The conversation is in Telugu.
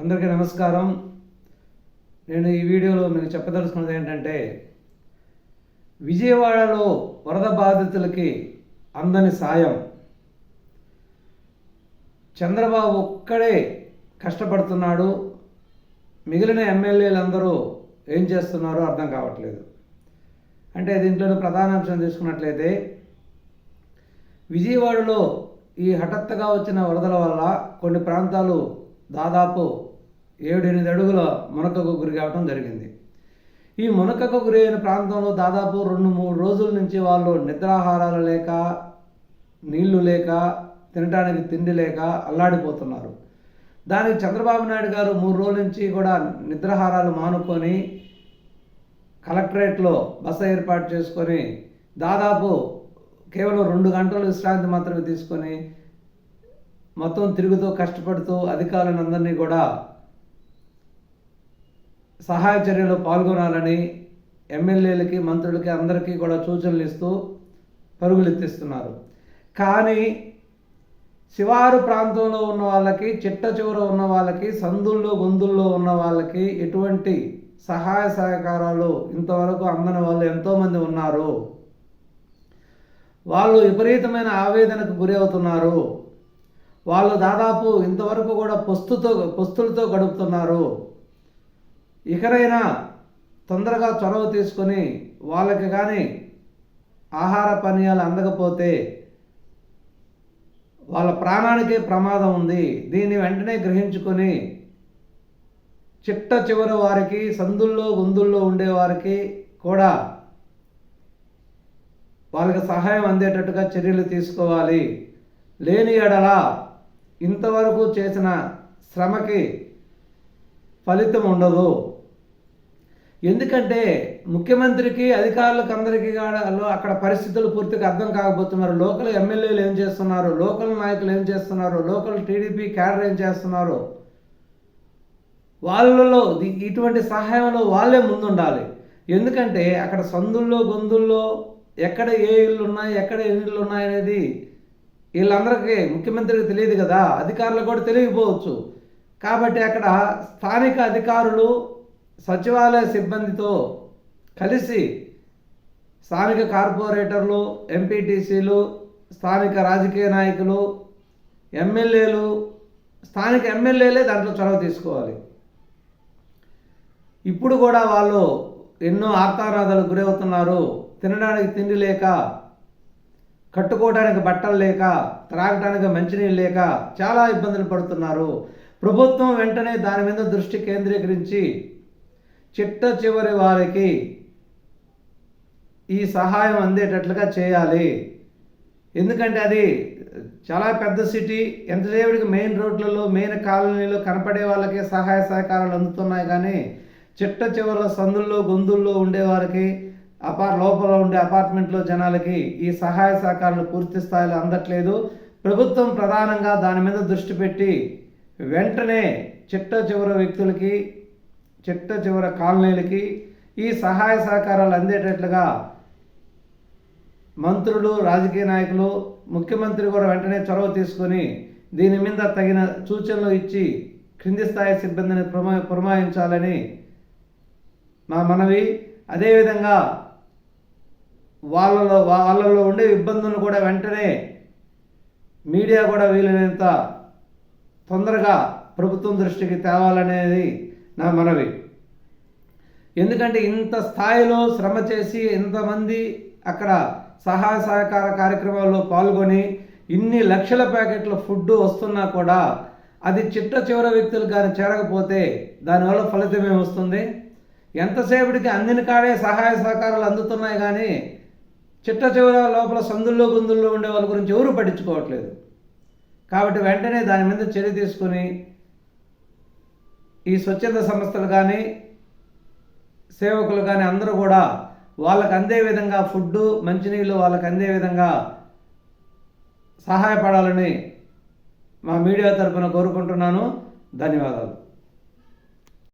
అందరికీ నమస్కారం. నేను ఈ వీడియోలో మీకు చెప్పదలుచుకున్నది ఏంటంటే విజయవాడలో వరద బాధితులకి అందని సాయం. చంద్రబాబు ఒక్కడే కష్టపడుతున్నాడు. మిగిలిన ఎమ్మెల్యేలందరూ ఏం చేస్తున్నారో అర్థం కావట్లేదు. అంటే దీంట్లో ప్రధాన అంశం తీసుకున్నట్లయితే విజయవాడలో ఈ హఠాత్తుగా వచ్చిన వరదల వల్ల కొన్ని ప్రాంతాలు దాదాపు ఏడెనిమిది అడుగుల మునకకు గురి కావడం జరిగింది. ఈ మునకకు గురి అయిన ప్రాంతంలో దాదాపు రెండు మూడు రోజుల నుంచి వాళ్ళు నిద్రాహారాలు లేక నీళ్ళు లేక తినడానికి తిండి లేక అల్లాడిపోతున్నారు. దానికి చంద్రబాబు నాయుడు గారు మూడు రోజుల నుంచి కూడా నిద్రాహారాలు మానుకొని కలెక్టరేట్లో బస ఏర్పాటు చేసుకొని దాదాపు కేవలం రెండు గంటలు విశ్రాంతి మాత్రమే తీసుకొని మొత్తం తిరుగుతూ కష్టపడుతూ అధికారులను అందరినీ కూడా సహాయ చర్యలో పాల్గొనాలని ఎమ్మెల్యేలకి మంత్రులకి అందరికీ కూడా సూచనలు ఇస్తూ పరుగులు ఎత్తిస్తున్నారు కానీ శివారు ప్రాంతంలో ఉన్న వాళ్ళకి చిట్ట చివర ఉన్న వాళ్ళకి సందుల్లో గొంతుల్లో ఉన్న వాళ్ళకి ఎటువంటి సహాయ సహకారాలు ఇంతవరకు అందని వాళ్ళు ఎంతోమంది ఉన్నారు. వాళ్ళు విపరీతమైన ఆవేదనకు గురి అవుతున్నారు వాళ్ళు దాదాపు ఇంతవరకు కూడా పొస్తుతో పొస్తులతో గడుపుతున్నారు. ఇకరైనా తొందరగా చొరవ తీసుకొని వాళ్ళకి కానీ ఆహార పానీయాలు అందకపోతే వాళ్ళ ప్రాణానికే ప్రమాదం ఉంది. దీన్ని వెంటనే గ్రహించుకొని చిట్ట చివరి వారికి సందుల్లో గుందుల్లో ఉండేవారికి కూడా వాళ్ళకి సహాయం అందేటట్టుగా చర్యలు తీసుకోవాలి. లేని ఎడల ఇంతవరకు చేసిన శ్రమకి ఫలితం ఉండదు. ఎందుకంటే ముఖ్యమంత్రికి అధికారులకు అందరికీ కూడా అక్కడ పరిస్థితులు పూర్తిగా అర్థం కాకపోతున్నారు. లోకల్ ఎమ్మెల్యేలు ఏం చేస్తున్నారు? లోకల్ నాయకులు ఏం చేస్తున్నారు? లోకల్ టీడీపీ క్యాడర్ ఏం చేస్తున్నారు? వాళ్ళలో ఇటువంటి సహాయంలో వాళ్ళే ముందుండాలి. ఎందుకంటే అక్కడ సందుల్లో గొంతుల్లో ఎక్కడ ఏ ఇళ్ళు ఉన్నాయి ఎక్కడ ఎన్ని ఇళ్ళు ఉన్నాయి అనేది వీళ్ళందరికీ ముఖ్యమంత్రికి తెలియదు కదా. అధికారులకు కూడా తెలియకపోవచ్చు. కాబట్టి అక్కడ స్థానిక అధికారులు సచివాలయ సిబ్బందితో కలిసి స్థానిక కార్పొరేటర్లు ఎంపీటీసీలు స్థానిక రాజకీయ నాయకులు ఎమ్మెల్యేలు స్థానిక ఎమ్మెల్యేలే దాంట్లో చొరవ తీసుకోవాలి. ఇప్పుడు కూడా వాళ్ళు ఎన్నో ఆర్తానాదాలకు గురవుతున్నారు. తినడానికి తిండి లేక కట్టుకోవడానికి బట్టలు లేక త్రాగడానికి మంచినీళ్ళు లేక చాలా ఇబ్బందులు పడుతున్నారు. ప్రభుత్వం వెంటనే దాని మీద దృష్టి కేంద్రీకరించి చిట్ట చివరి వారికి ఈ సహాయం అందేటట్లుగా చేయాలి. ఎందుకంటే అది చాలా పెద్ద సిటీ ఎంతసేపటికి మెయిన్ రోడ్లలో మెయిన్ కాలనీలో కనపడే వాళ్ళకి సహాయ సహకారాలు అందుతున్నాయి కానీ చిట్ట చివరిలో సందుల్లో గొంతుల్లో ఉండేవారికి అపార్ లోపల ఉండే అపార్ట్మెంట్లో జనాలకి ఈ సహాయ సహకారాలు పూర్తి స్థాయిలో అందట్లేదు. ప్రభుత్వం ప్రధానంగా దాని మీద దృష్టి పెట్టి వెంటనే చిట్ట చివరి వ్యక్తులకి చిట్ట చివర కాలనీలకి ఈ సహాయ సహకారాలు అందేటట్లుగా మంత్రులు రాజకీయ నాయకులు ముఖ్యమంత్రి కూడా వెంటనే చొరవ తీసుకొని దీని మీద తగిన సూచనలు ఇచ్చి క్రింది స్థాయి సిబ్బందిని పురమా పురమాయించాలని మా మనవి. అదేవిధంగా వాళ్ళలో వాళ్ళలో ఉండే ఇబ్బందులను కూడా వెంటనే మీడియా కూడా వీలైనంత తొందరగా ప్రభుత్వం దృష్టికి తేవాలనేది నా మనవి. ఎందుకంటే ఇంత స్థాయిలో శ్రమ చేసి ఇంతమంది అక్కడ సహాయ సహకార కార్యక్రమాల్లో పాల్గొని ఇన్ని లక్షల ప్యాకెట్ల ఫుడ్ వస్తున్నా కూడా అది చిట్ట చివర వ్యక్తులు కానీ చేరకపోతే దానివల్ల ఫలితం ఏమొస్తుంది ఎంతసేపటికి అందిన కాడే సహాయ సహకారాలు అందుతున్నాయి కానీ చిట్ట చివర లోపల సందుల్లో గుందుల్లో ఉండే వాళ్ళ గురించి ఎవరు పట్టించుకోవట్లేదు. కాబట్టి వెంటనే దాని మీద చర్య తీసుకొని ఈ స్వచ్ఛంద సంస్థలు కానీ సేవకులు కానీ అందరూ కూడా వాళ్ళకు అందే విధంగా ఫుడ్డు మంచినీళ్ళు వాళ్ళకు అందే విధంగా సహాయపడాలని మా మీడియా తరఫున కోరుకుంటున్నాను. ధన్యవాదాలు.